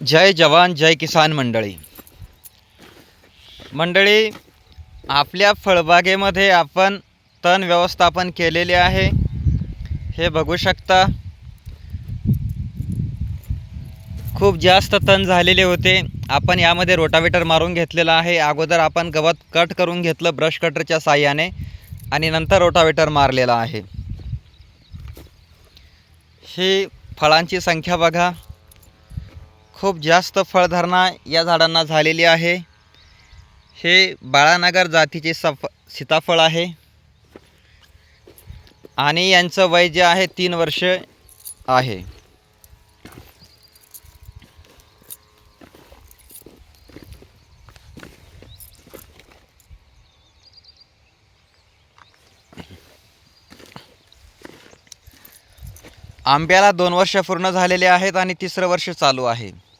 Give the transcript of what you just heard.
जय जवान जय किसान मंडळी. मंडळी आपल्या फळबागेमध्ये आपण तण व्यवस्थापन केलेले आहे. हे बघू शकता. खूप जास्त तण झालेले होते. आपण यामध्ये रोटावेटर मारून घेतलेला आहे. अगोदर आपण गवत कट करून घेतलं ब्रश कटरच्या साह्याने आणि नंतर रोटावेटर मारलेला आहे. ही फळांची संख्या बघा. खूप जास्त फळधारणा या झाडांना झालेली आहे. हे बाळानगर जातीचे सफ सीताफळ आहे. आणि यांचं वय जे आहे तीन वर्ष आहे. आंब्याला दोन वर्ष पूर्ण झालेले आहेत आणि तिसरं वर्ष चालू आहे.